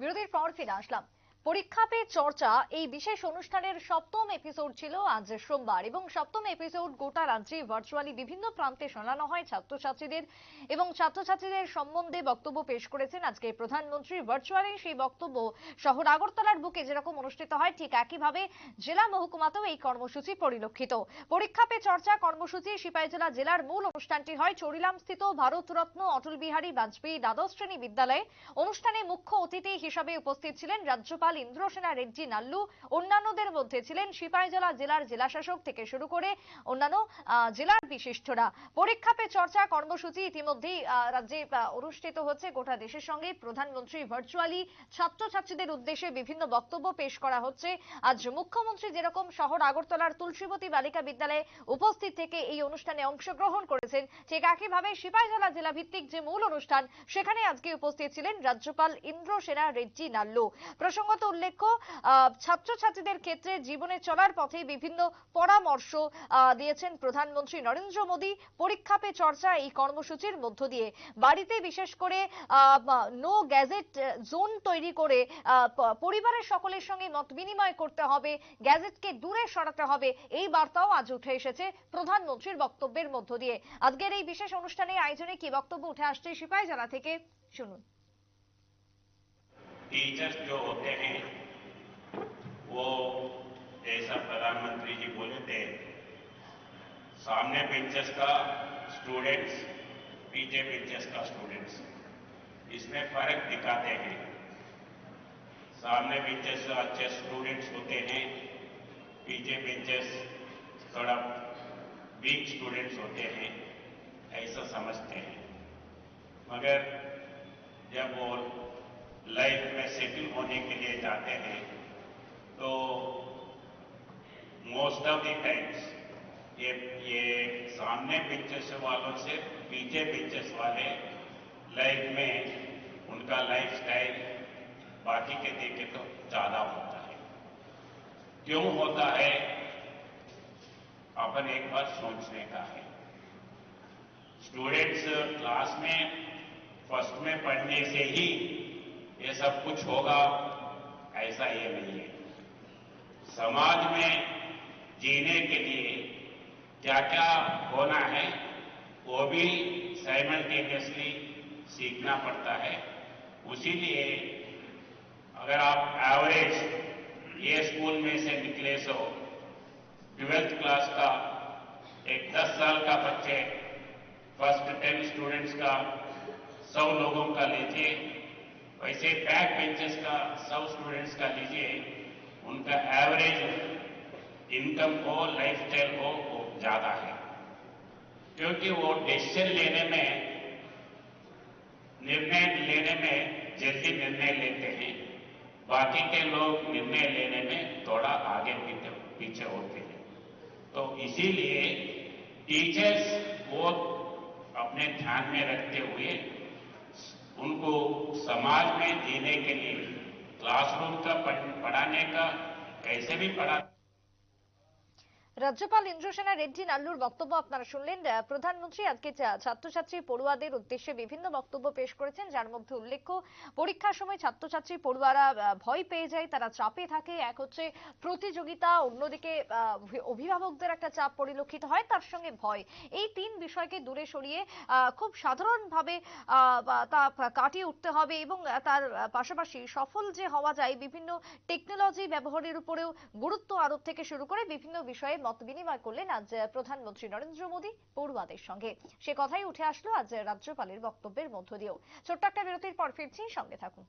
বিরতির পর ফিরে আসলাম। পরীক্ষা পে চর্চা, এই বিশেষ অনুষ্ঠানের সপ্তম এপিসোড ছিল আজ সোমবার এবং সপ্তম এপিসোড গোটা রাজ্যে ভার্চুয়ালি বিভিন্ন প্রান্তে শোনানো হয় ছাত্রছাত্রীদের এবং ছাত্রছাত্রীদের সম্বন্ধে বক্তব্য পেশ করেছেন আজকে প্রধানমন্ত্রী। ভার্চুয়ালি সেই বক্তব্য শহর আগরতলার বুকে যেরকম অনুষ্ঠিত হয়, ঠিক একইভাবে জেলা মহকুমাতেও এই কর্মসূচি পরিলক্ষিত। পরীক্ষা পে চর্চা কর্মসূচি সিপাহীজলা জেলার মূল অনুষ্ঠানটি হয় চরিলাম স্থিত ভারতরত্ন অটল বিহারী বাজপেয়ী দ্বাদশ শ্রেণি বিদ্যালয়ে। অনুষ্ঠানে মুখ্য অতিথি হিসাবে উপস্থিত ছিলেন রাজ্যপাল ইন্দ্রসেনা রেড্ডি নাল্লু, অন্যান্যদের মধ্যে ছিলেন সিপাহীজলা জেলার জেলাশাসক থেকে শুরু করে অন্যান্য জেলার বিশিষ্টরা। পরীক্ষা পে চর্চা কর্মসূচি ইতিমধ্যেই রাজ্যে অনুষ্ঠিত হচ্ছে। গোটা দেশের সঙ্গে প্রধানমন্ত্রী ভার্চুয়ালি ছাত্রছাত্রীদের উদ্দেশ্যে বিভিন্ন বক্তব্য পেশ করা হচ্ছে। আজ মুখ্যমন্ত্রী যেরকম শহর আগরতলার তুলসীবতী বালিকা বিদ্যালয়ে উপস্থিত থেকে এই অনুষ্ঠানে অংশগ্রহণ করেছেন, ঠিক একইভাবে সিপাহীজলা জেলা ভিত্তিক যে মূল অনুষ্ঠান, সেখানে আজকে উপস্থিত ছিলেন রাজ্যপাল ইন্দ্রসেনা রেড্ডি নাল্লু। প্রসঙ্গত উল্লেখ্য ছাত্রছাত্রীদের ক্ষেত্রে জীবনে চলার পথে বিভিন্ন পরামর্শ দিয়েছেন প্রধানমন্ত্রী নরেন্দ্র মোদী। পরীক্ষা পে চর্চা এই কর্মসূচির মধ্য দিয়ে। বাড়িতে বিশেষ করে নো গ্যাজেট জোন তৈরি করে পরিবারের সকলের সঙ্গে মত বিনিময় করতে হবে গ্যাজেটকে দূরে সরাতে হবে, এই বার্তাও আজ উঠে এসেছে প্রধানমন্ত্রীর বক্তব্যের মধ্য দিয়ে। আজকের এই বিশেষ অনুষ্ঠানে আয়োজনে কি বক্তব্য উঠে আসছে সিপাহী জেলা থেকে শুনুন। टीचर्स जो होते हैं, वो जैसा प्रधानमंत्री जी बोले थे, सामने बेंचेस का स्टूडेंट्स पीछे बेंचेस का स्टूडेंट्स इसमें फ़र्क दिखाते हैं। सामने बेंचेस अच्छे स्टूडेंट्स होते हैं, पीछे बेंचेस थोड़ा वीक स्टूडेंट्स होते हैं, ऐसा समझते हैं। मगर जब वो लाइफ में सेटल होने के लिए जाते हैं तो मोस्ट ऑफ़ द टाइम्स ये ये सामने पिक्चर्स वालों से पीछे पिक्चर्स वाले लाइफ में उनका लाइफ स्टाइल बाकी के देखे तो ज़्यादा होता है। क्यों होता है? अपन एक बार सोचने का है। स्टूडेंट्स क्लास में फ़र्स्ट में पढ़ने से ही ये सब कुछ होगा, ऐसा ये नहीं है। समाज में जीने के लिए क्या क्या होना है, वो भी साइमल्टेनियसली सीखना पड़ता है। उसीलिए अगर आप एवरेज ये स्कूल में से निकले सो ट्वेल्थ क्लास का एक दस साल का बच्चे फ़र्स्ट टेन स्टूडेंट्स का सौ लोगों का लीजिए वैसे बैक बेंचेस का सौ स्टूडेंट्स का लीजिए, उनका एवरेज इनकम हो लाइफ स्टाइल हो वो ज़्यादा है। क्योंकि वो डिसीज़न लेने में, निर्णय लेने में जल्दी निर्णय लेते हैं, बाकी के लोग निर्णय लेने में थोड़ा आगे पीछे होते हैं। तो इसीलिए टीचर्स को अपने ध्यान में रखते हुए उनको समाज में जीने के लिए क्लासरूम का पढ़ाने का कैसे भी पढ़ा রাজ্যপাল ইন্দ্রসেনা রেড্ডি নাল্লুর বক্তব্য আপনারা শুনলেন। প্রধানমন্ত্রী আজকে ছাত্রছাত্রী পড়ুয়াদের উদ্দেশ্যে বিভিন্ন বক্তব্য পেশ করেছেন, যার মধ্যে উল্লেখ্য, পরীক্ষার সময় ছাত্রছাত্রী পড়ুয়ারা ভয় পেয়ে যায়, তারা চাপে থাকে। এক হচ্ছে প্রতিযোগিতা, অন্যদিকে অভিভাবকদের একটা চাপ পরিলক্ষিত হয়, তার সঙ্গে ভয়। এই তিন বিষয়কে দূরে সরিয়ে খুব সাধারণভাবে তা কাটিয়ে উঠতে হবে এবং তার পাশাপাশি সফল যে হওয়া যায়, বিভিন্ন টেকনোলজি ব্যবহারের উপরেও গুরুত্ব আরোপ থেকে শুরু করে বিভিন্ন বিষয়ে মত বিনিময় করলেন আজ প্রধানমন্ত্রী নরেন্দ্র মোদী পড়ুয়াদের সঙ্গে। সে কথাই উঠে আসলো আজ রাজ্যপালের বক্তব্যের মধ্য দিয়েও। ছোট্ট একটা বিরতির পর ফিরছি, সঙ্গে থাকুন।